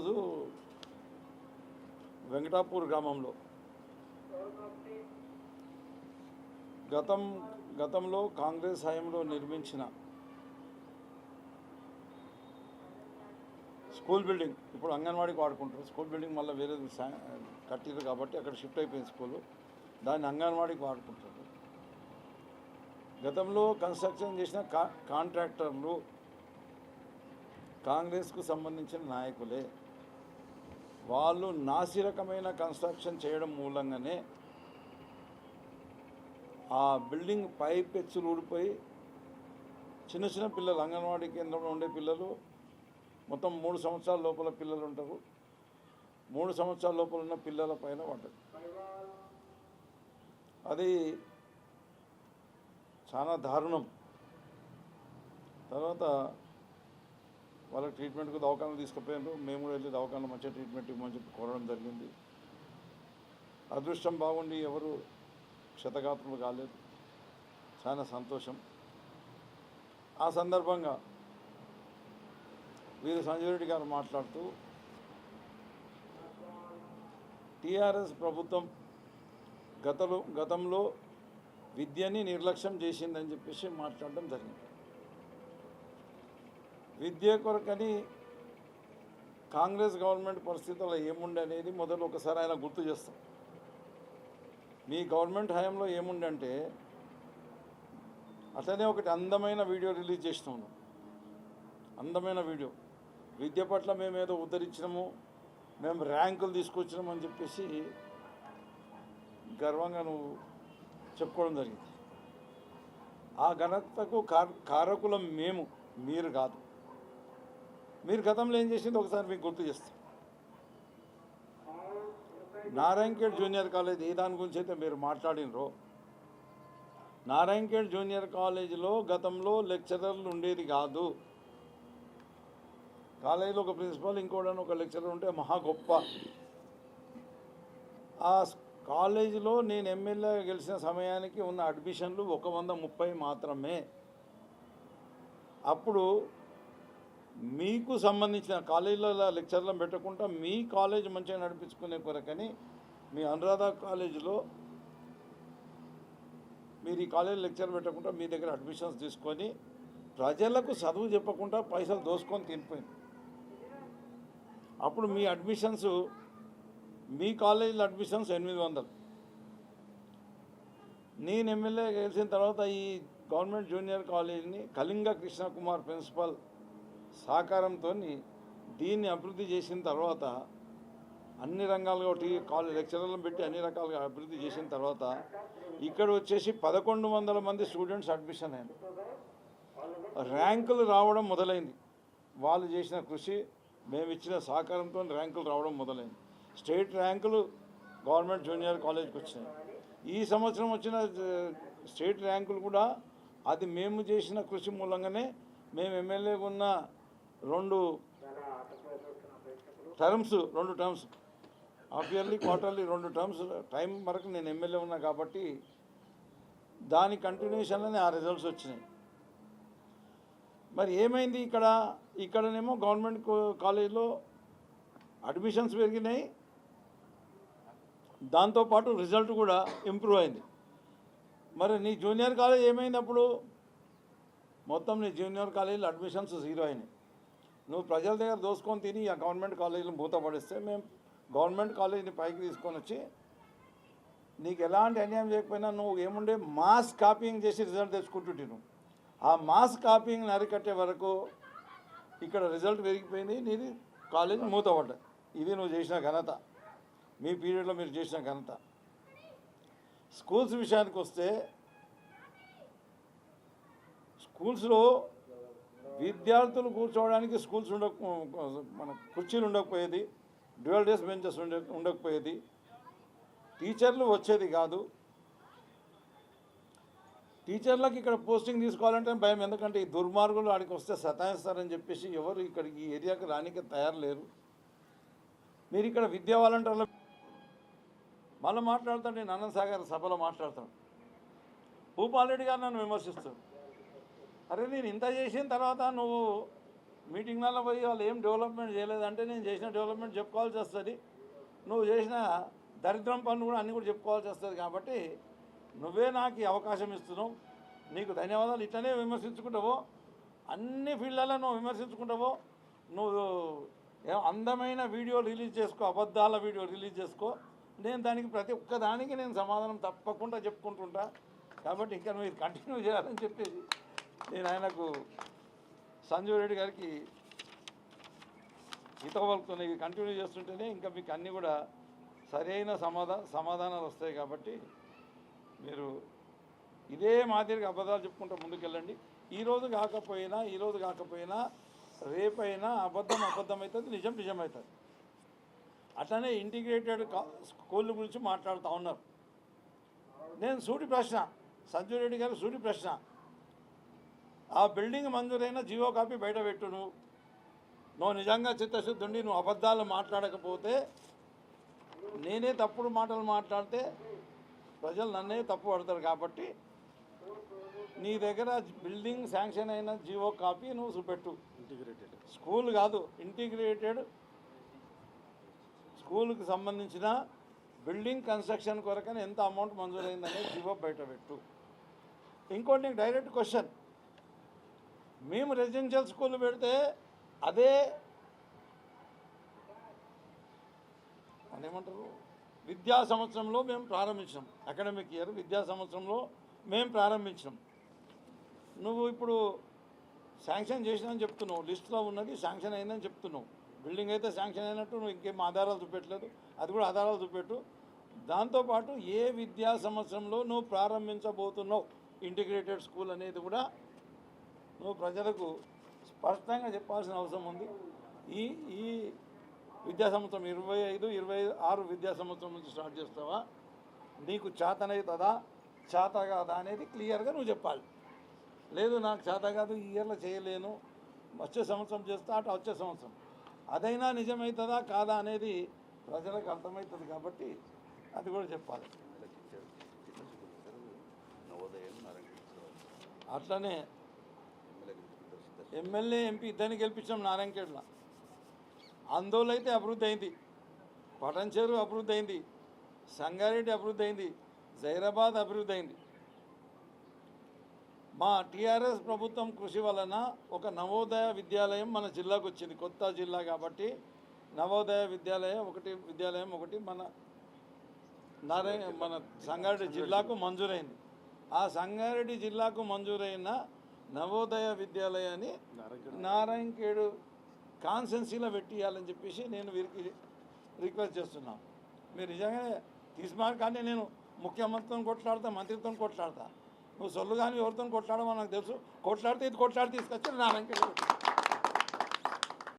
ఈరోజు వెంకటాపూర్ గ్రామంలో గతం గతంలో కాంగ్రెస్ హయాంలో నిర్మించిన స్కూల్ బిల్డింగ్ ఇప్పుడు అంగన్వాడీకి వాడుకుంటారు. స్కూల్ బిల్డింగ్ మళ్ళీ వేరే కట్టిరు కాబట్టి అక్కడ షిఫ్ట్ అయిపోయింది స్కూలు. దాన్ని అంగన్వాడీకి వాడుకుంటారు. గతంలో కన్స్ట్రక్షన్ చేసిన కా కాంట్రాక్టర్లు కాంగ్రెస్కు సంబంధించిన నాయకులే. వాళ్ళు నాసిరకమైన కన్స్ట్రక్షన్ చేయడం మూలంగానే ఆ బిల్డింగ్ పైపెచ్చులు ఊడిపోయి చిన్న చిన్న పిల్లలు అంగన్వాడీ కేంద్రంలో ఉండే పిల్లలు మొత్తం మూడు సంవత్సరాల లోపల పిల్లలు ఉంటారు. మూడు సంవత్సరాల లోపల ఉన్న పిల్లల పైన పడ్డది. అది చాలా దారుణం. తర్వాత వాళ్ళకి ట్రీట్మెంట్కు దవాఖానలు తీసుకుపోయారు మేము కూడా వెళ్ళి దవాఖాన మంచిగా ట్రీట్మెంట్ ఇవ్వమని చెప్పి కోరడం జరిగింది. అదృష్టం బాగుండి ఎవరు క్షతగాత్రులు కాలేదు. చాలా సంతోషం. ఆ సందర్భంగా వీరు సంజయ్ రెడ్డి గారు మాట్లాడుతూ టీఆర్ఎస్ ప్రభుత్వం గతలో గతంలో విద్యని నిర్లక్ష్యం చేసిందని చెప్పేసి మాట్లాడడం జరిగింది. విద్య కొరకని కాంగ్రెస్ గవర్నమెంట్ పరిస్థితుల్లో ఏముండే అనేది మొదలు ఒకసారి ఆయన గుర్తు చేస్తాం. మీ గవర్నమెంట్ హయాంలో ఏముండంటే అంటే అట్లనే ఒకటి అందమైన వీడియో రిలీజ్ చేసినాము అందమైన వీడియో. విద్య పట్ల మేము ఏదో ఉద్ధరించినాము మేము ర్యాంకులు తీసుకొచ్చినాము అని చెప్పేసి గర్వంగా నువ్వు చెప్పుకోవడం జరిగింది. ఆ ఘనతకు కారకులం మేము మీరు కాదు. మీరు గతంలో ఏం చేసింది ఒకసారి మీకు గుర్తు చేస్తాం. నారాయణఖేడ్ జూనియర్ కాలేజ్ ఏ దాని గురించి అయితే మీరు మాట్లాడినరో నారాయణఖేడ్ జూనియర్ కాలేజీలో గతంలో లెక్చరర్లు ఉండేది కాదు. కాలేజీలో ఒక ప్రిన్సిపల్ ఇంకోడని ఒక లెక్చరర్ ఉంటే మహా గొప్ప. ఆ కాలేజీలో నేను ఎమ్మెల్యే గెలిచిన సమయానికి ఉన్న అడ్మిషన్లు ఒక వంద ముప్పై మాత్రమే. అప్పుడు మీకు సంబంధించిన కాలేజీలో లెక్చర్లను పెట్టకుండా మీ కాలేజ్ మంచిగా నడిపించుకునే కొరకని మీ అనురాధ కాలేజీలో మీరు ఈ కాలేజ్ లెక్చర్ పెట్టకుండా మీ దగ్గర అడ్మిషన్స్ తీసుకొని ప్రజలకు చదువు చెప్పకుండా పైసలు దోసుకొని తినిపోయింది. అప్పుడు మీ అడ్మిషన్స్ మీ కాలేజీలో అడ్మిషన్స్ ఎనిమిది వందలు. నేను ఎమ్మెల్యే గెలిచిన తర్వాత ఈ గవర్నమెంట్ జూనియర్ కాలేజీని కళింగ కృష్ణకుమార్ ప్రిన్సిపల్ సహకారంతో దీన్ని అభివృద్ధి చేసిన తర్వాత అన్ని రంగాలుగా ఒకటి కాలేజ్ లెక్చరర్లను పెట్టి అన్ని రకాలుగా అభివృద్ధి చేసిన తర్వాత ఇక్కడ వచ్చేసి పదకొండు వందల మంది స్టూడెంట్స్ అడ్మిషన్ అయ్యారు ర్యాంకులు రావడం మొదలైంది. వాళ్ళు చేసిన కృషి మేము ఇచ్చిన సహకారంతో ర్యాంకులు రావడం మొదలైంది. స్టేట్ ర్యాంకులు గవర్నమెంట్ జూనియర్ కాలేజ్కి వచ్చినాయి. ఈ సంవత్సరం వచ్చిన స్టేట్ ర్యాంకులు కూడా అది మేము చేసిన కృషి మూలంగానే మేము ఎమ్మెల్యేగా ఉన్న రెండు టర్మ్స్ రెండు టర్మ్స్ హాఫ్ ఇయర్లీ క్వార్టర్లీ రెండు టర్మ్స్ టైం వరకు నేను ఎమ్మెల్యే ఉన్నా కాబట్టి దాని కంటిన్యూషన్లోనే ఆ రిజల్ట్స్ వచ్చినాయి. మరి ఏమైంది ఇక్కడ? ఇక్కడనేమో గవర్నమెంట్ కాలేజీలో అడ్మిషన్స్ పెరిగినాయి. దాంతోపాటు రిజల్ట్ కూడా ఇంప్రూవ్ అయింది. మరి నీ జూనియర్ కాలేజ్ ఏమైంది అప్పుడు? మొత్తం నీ జూనియర్ కాలేజీలో అడ్మిషన్స్ జీరో అయినాయి. నువ్వు ప్రజల దగ్గర దోసుకొని తిని ఆ గవర్నమెంట్ కాలేజీలో మూత పడిస్తే మేము గవర్నమెంట్ కాలేజీని పైకి తీసుకొని వచ్చి నీకు ఎలాంటి అన్యాయం చేయకపోయినా నువ్వు ఏముండే మాస్ కాపీయింగ్ చేసి రిజల్ట్ తెచ్చుకుంటుంటే నువ్వు. ఆ మాస్ కాపీయింగ్ని అరికట్టే వరకు ఇక్కడ రిజల్ట్ పెరిగిపోయింది నీది కాలేజ్ మూతపడ్డది ఇది నువ్వు చేసిన ఘనత. మీ పీరియడ్లో మీరు చేసిన ఘనత. స్కూల్స్ విషయానికి వస్తే స్కూల్స్లో విద్యార్థులు కూర్చోవడానికి స్కూల్స్ ఉండక మన కుర్చీలు ఉండకపోయేది డ్యూయల్ డేస్ బెంచెస్ ఉండ ఉండకపోయేది. టీచర్లు వచ్చేది కాదు. టీచర్లకు ఇక్కడ పోస్టింగ్ తీసుకోవాలంటే భయం. ఎందుకంటే ఈ దుర్మార్గులు ఆడికి వస్తే సతాయిస్తారని చెప్పేసి ఎవరు ఇక్కడికి ఈ ఏరియాకి రానికి తయారు లేరు మీరు ఇక్కడ విద్యా వాలంటీర్ల మళ్ళీ మాట్లాడతాడు నేను అనంతసాగర్ సభలో మాట్లాడతాను. భూపాల్ రెడ్డి గారు నన్ను విమర్శిస్తాడు అరే నేను ఇంత చేసిన తర్వాత నువ్వు మీటింగ్లలో పోయి వాళ్ళు ఏం డెవలప్మెంట్ చేయలేదంటే నేను చేసిన డెవలప్మెంట్ చెప్పుకోవాల్సి వస్తుంది. నువ్వు చేసిన దరిద్రం పనులు కూడా అన్నీ కూడా చెప్పుకోవాల్సి వస్తుంది కాబట్టి నువ్వే నాకు ఈ అవకాశం ఇస్తున్నావు. నీకు ధన్యవాదాలు. ఇట్లనే విమర్శించుకుంటావో అన్ని ఫీల్డ్లలో నువ్వు విమర్శించుకుంటావో నువ్వు అందమైన వీడియో రిలీజ్ చేసుకో అబద్ధాల వీడియో రిలీజ్ చేసుకో. నేను దానికి ప్రతి ఒక్క దానికి నేను సమాధానం తప్పకుండా చెప్పుకుంటుంటా. కాబట్టి ఇంకా నువ్వు ఇది కంటిన్యూ చేయాలని చెప్పేసి నేను ఆయనకు సంజీవ్ రెడ్డి గారికి హితవలుకుతున్న ఇవి కంటిన్యూ చేస్తుంటేనే ఇంకా మీకు అన్నీ కూడా సరైన సమాధా సమాధానాలు వస్తాయి కాబట్టి మీరు ఇదే మాదిరిగా అబద్ధాలు చెప్పుకుంటూ ముందుకెళ్ళండి. ఈరోజు కాకపోయినా ఈరోజు కాకపోయినా రేపైనా అబద్ధం అబద్ధం అవుతుంది నిజం నిజం అవుతుంది. అట్లనే ఇంటిగ్రేటెడ్ కా- స్కూల్ గురించి మాట్లాడుతూ ఉన్నారు. నేను సూటి ప్రశ్న సంజయ్ రెడ్డి గారు సూటి ప్రశ్న. ఆ బిల్డింగ్ మంజూరైన జీవో కాపీ బయట పెట్టు నువ్వు నువ్వు నిజంగా చిత్తశుద్ధి ఉండి నువ్వు అబద్ధాలు మాట్లాడకపోతే నేనే తప్పుడు మాటలు మాట్లాడితే ప్రజలు నన్నే తప్పు పడతారు కాబట్టి నీ దగ్గర బిల్డింగ్ శాంక్షన్ అయిన జీవో కాపీ నువ్వు చూపెట్టు. ఇంటిగ్రేటెడ్ స్కూల్ కాదు ఇంటిగ్రేటెడ్ స్కూల్కి సంబంధించిన బిల్డింగ్ కన్స్ట్రక్షన్ కొరకని ఎంత అమౌంట్ మంజూరైందనే జీవో బయట పెట్టు. ఇంకోటి నీకు డైరెక్ట్ క్వశ్చన్. మేము రెసిడెన్షియల్ స్కూల్ పెడితే అదే ఏమంటారు విద్యా సంవత్సరంలో మేము ప్రారంభించాం అకాడమిక్ ఇయర్ విద్యా సంవత్సరంలో మేము ప్రారంభించినాం. నువ్వు ఇప్పుడు శాంక్షన్ చేసినని చెప్తున్నావు. లిస్ట్లో ఉన్నది శాంక్షన్ అయిందని చెప్తున్నావు. బిల్డింగ్ అయితే శాంక్షన్ అయినట్టు నువ్వు ఇంకేం ఆధారాలు చూపెట్టలేదు. అది కూడా ఆధారాలు చూపెట్టు. దాంతోపాటు ఏ విద్యా సంవత్సరంలో నువ్వు ప్రారంభించబోతున్నావు? ఇంటిగ్రేటెడ్ స్కూల్ అనేది కూడా నువ్వు ప్రజలకు స్పష్టంగా చెప్పాల్సిన అవసరం ఉంది. ఈ ఈ విద్యా సంవత్సరం ఇరవై ఐదు ఇరవై ఆరు విద్యా సంవత్సరం నుంచి స్టార్ట్ చేస్తావా? నీకు చేతనవుతుందా చేత కాదా అనేది క్లియర్గా నువ్వు చెప్పాలి. లేదు నాకు చేత కాదు ఈ ఇయర్లో చేయలేను. వచ్చే సంవత్సరం చేస్తా అటు వచ్చే సంవత్సరం. అదైనా నిజమవుతుందా కాదా అనేది ప్రజలకు అర్థమవుతుంది కాబట్టి అది కూడా చెప్పాలి. అట్లనే ఎమ్మెల్యే ఎంపీ ఇద్దరిని గెలిపించాం నారాయణఖేడ్లో ఆందోళన అయితే అభివృద్ధి అయింది. పటంచేరు అభివృద్ధి అయింది. సంగారెడ్డి అభివృద్ధి అయింది. జైరాబాద్ అభివృద్ధి అయింది. మా టీఆర్ఎస్ ప్రభుత్వం కృషి వలన ఒక నవోదయ విద్యాలయం మన జిల్లాకు వచ్చింది. కొత్త జిల్లా కాబట్టి నవోదయ విద్యాలయం ఒకటి విద్యాలయం ఒకటి మన నారాయణ మన సంగారెడ్డి జిల్లాకు మంజూరైంది. ఆ సంగారెడ్డి జిల్లాకు మంజూరైన నవోదయ విద్యాలయాన్ని నారాయణఖేడు కాన్సెన్సీలో పెట్టియాలని చెప్పేసి నేను వీరికి రిక్వెస్ట్ చేస్తున్నాను మీరు నిజంగానే తీసుమారు కానీ నేను ముఖ్యమంత్రితో కొట్లాడతా మంత్రితో కొట్లాడతా. నువ్వు సొల్లు కానీ ఎవరితో కొట్లాడమో నాకు తెలుసు. కొట్లాడితే ఇది కొట్లాడి తీసుకొచ్చి నారాయణఖేడు.